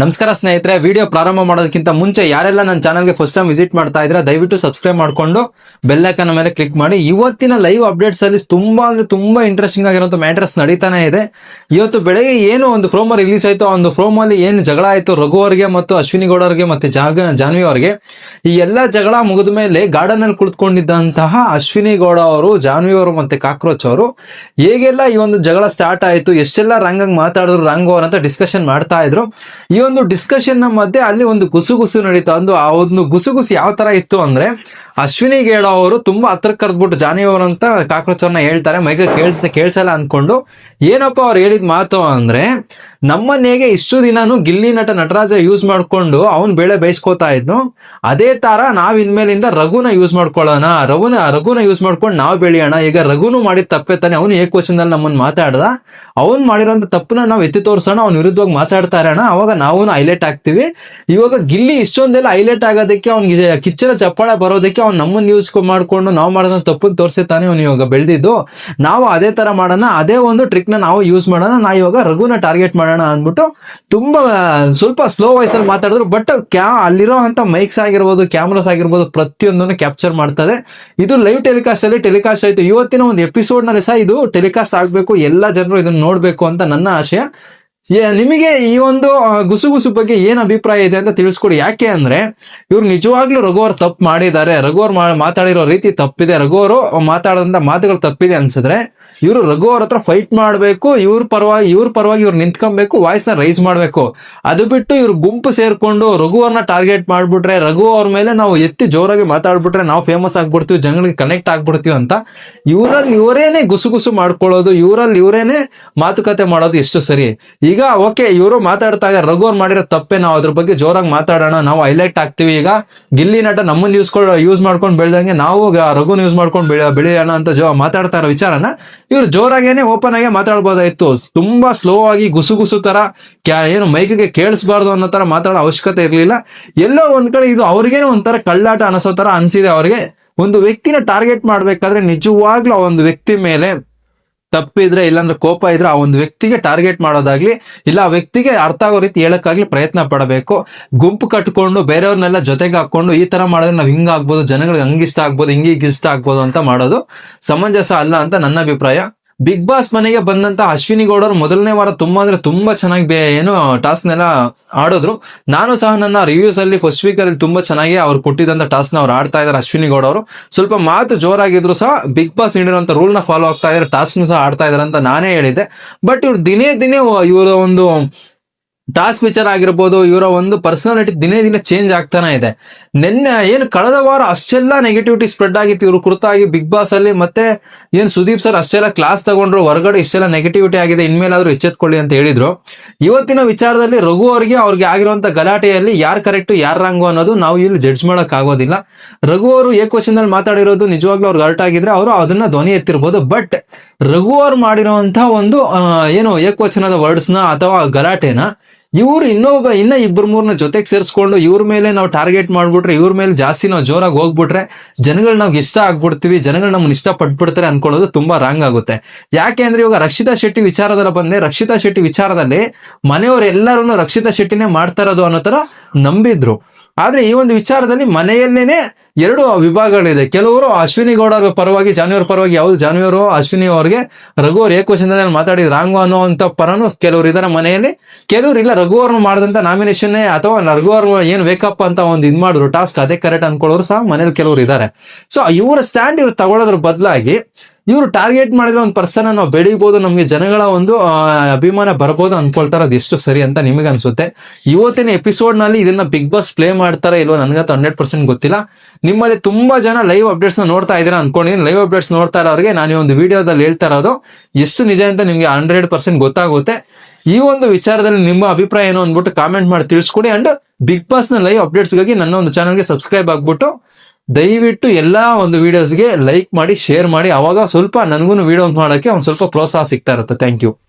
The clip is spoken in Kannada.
ನಮಸ್ಕಾರ ಸ್ನೇಹಿತರೆ ವಿಡಿಯೋ ಪ್ರಾರಂಭ ಮಾಡೋದಕ್ಕಿಂತ ಮುಂಚೆ ಯಾರೆಲ್ಲ ನನ್ನ ಚಾನಲ್ಗೆ ಫಸ್ಟ್ ಟೈಮ್ ವಿಸಿಟ್ ಮಾಡ್ತಾ ಇದ್ರೆ ದಯವಿಟ್ಟು ಸಬ್ಸ್ಕ್ರೈಬ್ ಮಾಡಿಕೊಂಡು ಬೆಲ್ ಐಕನ್ ಮೇಲೆ ಕ್ಲಿಕ್ ಮಾಡಿ. ಇವತ್ತಿನ ಲೈವ್ ಅಪ್ಡೇಟ್ಸ್ ಅಲ್ಲಿ ತುಂಬಾ ಅಂದ್ರೆ ತುಂಬಾ ಇಂಟ್ರೆಸ್ಟಿಂಗ್ ಆಗಿರುವಂತ ಮ್ಯಾಟರ್ಸ್ ನಡೀತಾನೆ ಇದೆ. ಇವತ್ತು ಬೆಳಗ್ಗೆ ಏನು ಒಂದು ಪ್ರೋಮೋ ರಿಲೀಸ್ ಆಯ್ತು, ಒಂದು ಪ್ರೋಮೋ ಅಲ್ಲಿ ಏನು ಜಗಳ ಆಯ್ತು, ರಘು ಅವರಿಗೆ ಮತ್ತು ಅಶ್ವಿನಿ ಗೌಡ ಅವರಿಗೆ ಮತ್ತೆ ಜಾಗ, ಜಾನ್ವಿ ಅವರಿಗೆ, ಈ ಎಲ್ಲ ಜಗಳ ಮುಗಿದ ಮೇಲೆ ಗಾರ್ಡನ್ ಅಲ್ಲಿ ಕುಳಿತುಕೊಂಡಿದ್ದಂತಹ ಅಶ್ವಿನಿ ಗೌಡ ಅವರು, ಜಾನ್ವಿ ಅವರು ಮತ್ತೆ ಕಾಕ್ರೋಚ್ ಅವರು, ಹೇಗೆಲ್ಲ ಈ ಒಂದು ಜಗಳ ಸ್ಟಾರ್ಟ್ ಆಯ್ತು, ಎಷ್ಟೆಲ್ಲ ರಂಗ್ ಮಾತಾಡಿದ್ರು ರಂಗ್ ಅಂತ ಡಿಸ್ಕಷನ್ ಮಾಡ್ತಾ ಇದ್ರು. ಈ ಒಂದು ಡಿಸ್ಕಷನ್ನ ಮಧ್ಯೆ ಅಲ್ಲಿ ಒಂದು ಗುಸುಗುಸು ನಡೀತು ಅಂದು ಆ ಒಂದು ಗುಸುಗುಸು ಯಾವ ತರ ಇತ್ತು ಅಂದ್ರೆ ಅಶ್ವಿನಿ ಗೇಡ ಅವರು ತುಂಬಾ ಹತ್ರ ಕರೆದ್ಬಿಟ್ಟು ಜಾನಿ ಅವರಂತ ಕಾಕ್ರೋಚ್ ಅವ್ರನ್ನ ಹೇಳ್ತಾರೆ ಮೈಗೆ ಕೇಳಿಸ್ತಾ ಕೇಳಿಸಲ್ಲ ಅನ್ಕೊಂಡು. ಏನಪ್ಪ ಅವ್ರು ಹೇಳಿದ ಮಾತು ಅಂದ್ರೆ ನಮ್ಮನೆಗೆ ಇಷ್ಟು ದಿನಾನು ಗಿಲ್ಲಿ ನಟ ನಟರಾಜ ಯೂಸ್ ಮಾಡ್ಕೊಂಡು ಅವನ್ ಬೆಳೆ ಬೇಯಿಸ್ಕೋತಾ ಇದ್ನು. ಅದೇ ತರ ನಾವ್ ಇನ್ಮೇಲಿಂದ ರಘುನ ಯೂಸ್ ಮಾಡ್ಕೊಳ್ಳೋಣ. ರಘುನ ರಘುನ ಯೂಸ್ ಮಾಡ್ಕೊಂಡು ನಾವು ಬೆಳೆಯೋಣ. ಈಗ ರಘುನು ಮಾಡಿದ ತಪ್ಪೆ ತಾನೆ. ಅವನು ಏಕವಚನದಲ್ಲಿ ನಮ್ಮನ್ನ ಮಾತಾಡ್ದ. ಅವ್ನ್ ಮಾಡಿರೋಂಥ ತಪ್ಪನ್ನ ನಾವು ಎತ್ತಿ ತೋರ್ಸೋಣ. ಅವ್ನ ವಿರುದ್ಧವಾಗಿ ಮಾತಾಡ್ತಾ ಇರೋಣ. ಅವಾಗ ನಾವು ಹೈಲೈಟ್ ಆಗ್ತೀವಿ ಇವಾಗ ಗಿಲ್ಲಿ ಇಷ್ಟೊಂದೆಲ್ಲ ಹೈಲೈಟ್ ಆಗೋದಕ್ಕೆ ಅವ್ನಿಗೆ ಕಿಚ್ಚನ ಚಪ್ಪಾಳ ಬರೋದಕ್ಕೆ ಅವ್ನು ನಮ್ಮನ್ನ ಯೂಸ್ ಮಾಡ್ಕೊಂಡು ನಾವು ಮಾಡೋದ್ ತಪ್ಪನ್ ತೋರಿಸಿ ತಾನೆ ಅವ್ನು ಇವಾಗ ಬೆಳೆದಿದ್ದು. ನಾವು ಅದೇ ತರ ಮಾಡೋಣ. ಅದೇ ಒಂದು ಟ್ರಿಕ್ ನಾವು ಯೂಸ್ ಮಾಡೋಣ. ನಾ ಇವಾಗ ರಘುನ ಟಾರ್ಗೆಟ್ ಮಾಡೋಣ. ಅಂದ್ಬಿಟ್ಟು ತುಂಬಾ ಸ್ವಲ್ಪ ಸ್ಲೋ ವಾಯ್ಸಲ್ಲಿ ಮಾತಾಡಿದ್ರು ಬಟ್ ಕ್ಯಾ ಅಲ್ಲಿರೋ ಅಂತ ಮೈಕ್ಸ್ ಆಗಿರ್ಬೋದು ಕ್ಯಾಮ್ರಾಸ್ ಆಗಿರ್ಬೋದು ಪ್ರತಿಯೊಂದನ್ನು ಕ್ಯಾಪ್ಚರ್ ಮಾಡ್ತದೆ. ಇದು ಲೈವ್ ಟೆಲಿಕಾಸ್ಟ್ ಅಲ್ಲಿ ಟೆಲಿಕಾಸ್ಟ್ ಆಯ್ತು. ಇವತ್ತಿನ ಒಂದು ಎಪಿಸೋಡ್ನಲ್ಲಿ ಸಹ ಇದು ಟೆಲಿಕಾಸ್ಟ್ ಆಗ್ಬೇಕು, ಎಲ್ಲ ಜನರು ಇದನ್ನ ನೋಡ್ಬೇಕು ಅಂತ ನನ್ನ ಆಶಯ. ನಿಮಗೆ ಈ ಒಂದು ಗುಸುಗುಸು ಬಗ್ಗೆ ಏನ್ ಅಭಿಪ್ರಾಯ ಇದೆ ಅಂತ ತಿಳಿಸ್ಕೊಡಿ. ಯಾಕೆ ಅಂದ್ರೆ, ಇವ್ರು ನಿಜವಾಗ್ಲೂ ರಘುವರ್ ತಪ್ಪು ಮಾಡಿದ್ದಾರೆ. ರಘುವರ್ ಮಾತಾಡಿರೋ ರೀತಿ ತಪ್ಪಿದೆ. ರಘುವರು ಮಾತಾಡೋದಂತ ಮಾತುಗಳು ತಪ್ಪಿದೆ ಅನ್ಸಿದ್ರೆ ಇವರು ರಘು ಅವ್ರ ಹತ್ರ ಫೈಟ್ ಮಾಡಬೇಕು, ಇವ್ರ ಪರವಾಗಿ ಇವ್ರ ಪರವಾಗಿ ಇವ್ರು ನಿಂತ್ಕೊಬೇಕು ವಾಯ್ಸ್ನ ರೈಸ್ ಮಾಡಬೇಕು. ಅದು ಬಿಟ್ಟು ಇವ್ರ ಗುಂಪು ಸೇರ್ಕೊಂಡು ರಘು ಅವ್ರನ್ನ ಟಾರ್ಗೆಟ್ ಮಾಡ್ಬಿಟ್ರೆ, ರಘು ಅವ್ರ ಮೇಲೆ ನಾವು ಎತ್ತಿ ಜೋರಾಗಿ ಮಾತಾಡ್ಬಿಟ್ರೆ ನಾವು ಫೇಮಸ್ ಆಗ್ಬಿಡ್ತೀವಿ, ಜನಗಳಿಗೆ ಕನೆಕ್ಟ್ ಆಗ್ಬಿಡ್ತೀವಿ ಅಂತ, ಇವರಲ್ಲಿ ಇವರೇನೆ ಗುಸುಗುಸು ಮಾಡ್ಕೊಳ್ಳೋದು, ಇವರಲ್ಲಿ ಇವರೇನೆ ಮಾತುಕತೆ ಮಾಡೋದು ಎಷ್ಟು ಸರಿ. ಈಗ ಓಕೆ, ಇವರು ಮಾತಾಡ್ತಾ ಇದ್ದಾರೆ, ರಘು ಅವ್ರು ಮಾಡಿರೋ ತಪ್ಪೆ ನಾವು ಅದ್ರ ಬಗ್ಗೆ ಜೋರಾಗಿ ಮಾತಾಡೋಣ, ನಾವು ಹೈಲೈಟ್ ಆಗ್ತೀವಿ ಈಗ ಗಿಲ್ಲಿ ನಟ ನಮ್ಮನ್ನ ಯೂಸ್ ಯೂಸ್ ಮಾಡ್ಕೊಂಡು ಬೆಳೆದಂಗೆ ನಾವು ರಘುನ ಯೂಸ್ ಮಾಡ್ಕೊಂಡು ಬೆಳೆ, ಬೆಳೆಯೋಣ ಅಂತ ಜೋ ಮಾತಾಡ್ತಾ ಇರೋ ವಿಚಾರನ ಇವ್ರು ಜೋರಾಗೇನೆ ಓಪನ್ ಆಗಿ ಮಾತಾಡ್ಬೋದಾಯ್ತು. ತುಂಬಾ ಸ್ಲೋ ಆಗಿ ಗುಸುಗುಸು ತರ ಕ್ಯಾ ಏನು ಮೈಕಿಗೆ ಕೇಳಿಸ್ಬಾರ್ದು ಅನ್ನೋ ತರ ಮಾತಾಡೋ ಅವಶ್ಯಕತೆ ಇರಲಿಲ್ಲ. ಎಲ್ಲೋ ಒಂದ್ ಕಡೆ ಇದು ಅವ್ರಿಗೇನೆ ಒಂಥರ ಕಳ್ಳಾಟ ಅನಿಸೋ ತರ ಅನ್ಸಿದೆ ಅವ್ರಿಗೆ. ಒಂದು ವ್ಯಕ್ತಿನ ಟಾರ್ಗೆಟ್ ಮಾಡ್ಬೇಕಾದ್ರೆ ನಿಜವಾಗ್ಲೂ ಆ ಒಂದು ವ್ಯಕ್ತಿ ಮೇಲೆ ತಪ್ಪಿದ್ರೆ ಇಲ್ಲಾಂದ್ರೆ ಕೋಪ ಇದ್ರೆ ಆ ಒಂದು ವ್ಯಕ್ತಿಗೆ ಟಾರ್ಗೆಟ್ ಮಾಡೋದಾಗ್ಲಿ, ಇಲ್ಲ ಆ ವ್ಯಕ್ತಿಗೆ ಅರ್ಥ ಆಗೋ ರೀತಿ ಹೇಳಕ್ಕಾಗ್ಲಿ ಪ್ರಯತ್ನ ಪಡಬೇಕು. ಗುಂಪು ಕಟ್ಕೊಂಡು ಬೇರೆಯವ್ರನ್ನೆಲ್ಲ ಜೊತೆಗೆ ಹಾಕೊಂಡು ಈ ತರ ಮಾಡಿದ್ರೆ ನಾವು ಹಿಂಗ್ ಆಗ್ಬೋದು, ಜನಗಳಿಗೆ ಹಂಗಿಷ್ಟ ಆಗ್ಬೋದು ಇಷ್ಟ ಆಗ್ಬೋದು ಅಂತ ಮಾಡೋದು ಸಮಂಜಸ ಅಲ್ಲ ಅಂತ ನನ್ನ ಅಭಿಪ್ರಾಯ. ಬಿಗ್ ಬಾಸ್ ಮನೆಗೆ ಬಂದಂತ ಅಶ್ವಿನಿ ಗೌಡರು ಮೊದಲನೇ ವಾರ ತುಂಬಾ ಅಂದ್ರೆ ತುಂಬಾ ಚೆನ್ನಾಗಿ ಏನು ಟಾಸ್ಕ್ ನೆಲ್ಲ ಆಡಿದ್ರು. ನಾನು ಸಹ ನನ್ನ ರಿವ್ಯೂಸ್ ಅಲ್ಲಿ ಫಸ್ಟ್ ವೀಕ್ ಅಲ್ಲಿ ತುಂಬಾ ಚೆನ್ನಾಗಿ ಅವ್ರು ಕೊಟ್ಟಿದ್ದಂತ ಟಾಸ್ಕ್ನ ಅವ್ರು ಆಡ್ತಾ ಇದಾರೆ ಅಶ್ವಿನಿ ಗೌಡ ಅವರು ಸ್ವಲ್ಪ ಮಾತು ಜೋರಾಗಿದ್ರು ಸಹ ಬಿಗ್ ಬಾಸ್ ನೀಡಿರುವಂತ ರೂಲ್ನ ಫಾಲೋ ಆಗ್ತಾ ಇದಾರೆ ಟಾಸ್ಕ್ ಸಹ ಆಡ್ತಾ ಇದಾರೆ ಅಂತ ನಾನೇ ಹೇಳಿದ್ದೆ. ಬಟ್ ಇವ್ರು ದಿನೇ ದಿನೇ ಇವರ ಒಂದು ಟಾಸ್ಕ್ ವಿಚಾರ ಆಗಿರ್ಬೋದು, ಇವರ ಒಂದು ಪರ್ಸನಾಲಿಟಿ ದಿನೇ ದಿನೇ ಚೇಂಜ್ ಆಗ್ತಾನೆ ಇದೆ. ನಿನ್ನೆ ಏನು ಕಳೆದ ವಾರ ಅಷ್ಟೆಲ್ಲ ನೆಗೆಟಿವಿಟಿ ಸ್ಪ್ರೆಡ್ ಆಗಿತ್ತು. ಇವರು ಕುರಿತಾಗಿ ಬಿಗ್ ಬಾಸ್ ಅಲ್ಲಿ ಮತ್ತೆ ಏನು ಸುದೀಪ್ ಸರ್ ಅಷ್ಟೆಲ್ಲ ಕ್ಲಾಸ್ ತಗೊಂಡ್ರು, ಹೊರಗಡೆ ಇಷ್ಟೆಲ್ಲ ನೆಗೆಟಿವಿಟಿ ಆಗಿದೆ, ಇನ್ಮೇಲಾದ್ರೂ ಎಚ್ಚೆತ್ಕೊಳ್ಳಿ ಅಂತ ಹೇಳಿದ್ರು. ಇವತ್ತಿನ ವಿಚಾರದಲ್ಲಿ ರಘು ಅವರಿಗೆ, ಅವ್ರಿಗೆ ಆಗಿರುವಂತ ಗಲಾಟೆಯಲ್ಲಿ ಯಾರು ಕರೆಕ್ಟ್ ಯಾರು ರಾಂಗು ಅನ್ನೋದು ನಾವು ಇಲ್ಲಿ ಜಡ್ಜ್ ಮಾಡಕ್ ಆಗೋದಿಲ್ಲ ರಘು ಅವರು ಏಕವಚನದಲ್ಲಿ ಮಾತಾಡಿರೋದು ನಿಜವಾಗ್ಲೂ ಅವ್ರಿಗೆ ಹರ್ಟ್ ಆಗಿದ್ರೆ ಅವರು ಅದನ್ನ ಧ್ವನಿ ಎತ್ತಿರ್ಬೋದು. ಬಟ್ ರಘು ಅವ್ರು ಮಾಡಿರುವಂತಹ ಒಂದು ಏನು ಏಕವಚನದ ವರ್ಡ್ಸ್ನ ಅಥವಾ ಗಲಾಟೆನ ಇವ್ರು ಇನ್ನೊಬ್ಬ ಇನ್ನ ಇಬ್ಬರು ಮೂರನ್ನ ಜೊತೆಗೆ ಸೇರಿಸ್ಕೊಂಡು ಇವ್ರ ಮೇಲೆ ನಾವು ಟಾರ್ಗೆಟ್ ಮಾಡ್ಬಿಟ್ರೆ, ಇವ್ರ ಮೇಲೆ ಜಾಸ್ತಿ ನಾವು ಜೋರಾಗಿ ಹೋಗ್ಬಿಟ್ರೆ ಜನಗಳು ನಾವು ಇಷ್ಟ ಆಗ್ಬಿಡ್ತೀವಿ, ಜನಗಳು ನಮ್ಮನ್ನ ಇಷ್ಟ ಪಟ್ಬಿಡ್ತಾರೆ ಅನ್ಕೊಳ್ಳೋದು ತುಂಬಾ ರಾಂಗ್ ಆಗುತ್ತೆ. ಯಾಕೆ ಅಂದ್ರೆ ಇವಾಗ ರಕ್ಷಿತಾ ಶೆಟ್ಟಿ ವಿಚಾರದಲ್ಲಿ ಬಂದೆ, ರಕ್ಷಿತಾ ಶೆಟ್ಟಿ ವಿಚಾರದಲ್ಲಿ ಮನೆಯವರೆಲ್ಲರೂ ರಕ್ಷಿತಾ ಶೆಟ್ಟಿನೇ ಮಾಡ್ತಾ ಇರೋದು ಅನ್ನೋ ತರ ನಂಬಿದ್ರು. ಆದ್ರೆ ಈ ಒಂದು ವಿಚಾರದಲ್ಲಿ ಮನೆಯಲ್ಲೇನೆ ಎರಡು ವಿಭಾಗಗಳಿದೆ. ಕೆಲವರು ಅಶ್ವಿನಿ ಗೌಡ ಪರವಾಗಿ, ಜಾನ್ವಿಯವ್ರ ಪರವಾಗಿ, ಯಾವ್ದು ಜಾನ್ವಿಯವರು, ಅಶ್ವಿನಿ ಅವ್ರಿಗೆ, ರಘು ಅವ್ರು ಏಕವಚನದಲ್ಲಿ ಮಾತಾಡಿ ರಾಂಗು ಅಂತ ಪರನು ಕೆಲವರು ಇದಾರೆ ಮನೆಯಲ್ಲಿ. ಕೆಲವರು ಇಲ್ಲ, ರಘು ಅವ್ರನ್ನ ಮಾಡಿದಂತ ನಾಮಿನೇಷನ್ ಅಥವಾ ರಘು ಅವ್ರ ಏನ್ ವೇಕಪ್ ಅಂತ ಒಂದು ಇದ್ ಮಾಡಿದ್ರು ಟಾಸ್ಕ್ ಅದೇ ಕರೆಕ್ಟ್ ಅನ್ಕೊಳ್ಳೋರು ಸಹ ಮನೇಲಿ ಕೆಲವರು ಇದ್ದಾರೆ ಸೊ ಇವರ ಸ್ಟ್ಯಾಂಡ್ ಇವ್ರು ತಗೊಳ್ಳೋದ್ರ ಬದಲಾಗಿ ಇವರು ಟಾರ್ಗೆಟ್ ಮಾಡಿದ್ರೆ ಒಂದು ಪರ್ಸನ್ ನಾವು ಬೆಳಿಬಹುದು ನಮಗೆ ಜನಗಳ ಒಂದು ಅಭಿಮಾನ ಬರ್ಬೋದು ಅನ್ಕೊಳ್ತಾರೆ ಅದು ಎಷ್ಟು ಸರಿ ಅಂತ ನಿಮಗೆ ಅನ್ಸುತ್ತೆ. ಇವತ್ತಿನ ಎಪಿಸೋಡ್ನಲ್ಲಿ ಇದನ್ನ ಬಿಗ್ ಬಾಸ್ ಪ್ಲೇ ಮಾಡ್ತಾರಾ ಇಲ್ವೋ ನನಗಂತ ಹಂಡ್ರೆಡ್ ಪರ್ಸೆಂಟ್ ಗೊತ್ತಿಲ್ಲ. ನಿಮ್ಮಲ್ಲಿ ತುಂಬಾ ಜನ ಲೈವ್ ಅಪ್ಡೇಟ್ಸ್ನ ನೋಡ್ತಾ ಇದ್ದೀರಾ ಅನ್ಕೊಂಡಿದ್ದೀನಿ ಲೈವ್ ಅಪ್ಡೇಟ್ಸ್ ನೋಡ್ತಾ ಇರೋರಿಗೆ ನಾನು ಈ ಒಂದು ವಿಡಿಯೋದಲ್ಲಿ ಹೇಳ್ತಾ ಇರೋದು, ಎಷ್ಟು ನಿಜ ಅಂತ ನಿಮ್ಗೆ ಹಂಡ್ರೆಡ್ ಪರ್ಸೆಂಟ್ ಗೊತ್ತಾಗುತ್ತೆ. ಈ ಒಂದು ವಿಚಾರದಲ್ಲಿ ನಿಮ್ಮ ಅಭಿಪ್ರಾಯ ಏನು ಅಂದ್ಬಿಟ್ಟು ಕಾಮೆಂಟ್ ಮಾಡಿ ತಿಳಿಸ್ಕೊಡಿ. ಅಂಡ್ ಬಿಗ್ ಬಾಸ್ನ ಲೈವ್ ಅಪ್ಡೇಟ್ಸ್ಗಾಗಿ ನನ್ನ ಒಂದು ಚಾನಲ್ಗೆ ಸಬ್ಸ್ಕ್ರೈಬ್ ಆಗ್ಬಿಟ್ಟು ದಯವಿಟ್ಟು ಎಲ್ಲಾ ಒಂದು ವಿಡಿಯೋಸ್ಗೆ ಲೈಕ್ ಮಾಡಿ ಶೇರ್ ಮಾಡಿ, ಅವಾಗ ಸ್ವಲ್ಪ ನನಗೂ ವಿಡಿಯೋ ಮಾಡೋಕ್ಕೆ ಒಂದು ಸ್ವಲ್ಪ ಪ್ರೋತ್ಸಾಹ ಸಿಗ್ತಾ ಇರುತ್ತೆ. Thank you